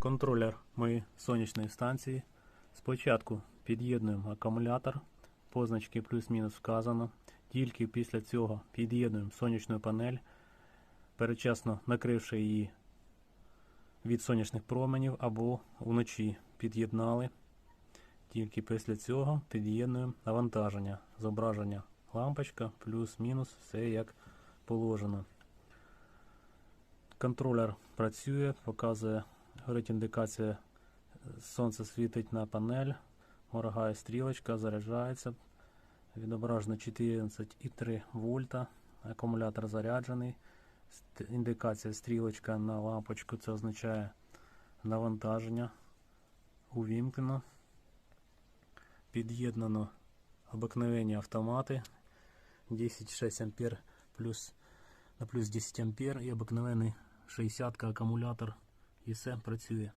Контролер моєї сонячної станції. Спочатку під'єднуємо акумулятор, позначки плюс-мінус вказано. Тільки після цього під'єднуємо сонячну панель, передчасно накривши її від сонячних променів або вночі під'єднали. Тільки після цього під'єднуємо навантаження, зображення лампочка, плюс-мінус, все як положено. Контролер працює, показує, горить індикація, сонце світить на панель, моргає стрілочка, заряджається. Відображено 14,3 вольта. Акумулятор заряджений. Індикація стрілочка на лампочку, це означає навантаження. Увімкнено. Під'єднано обикновені автомати 10,6 ампер плюс на плюс 10 ампер і обикновений 60 акумулятор і все працює.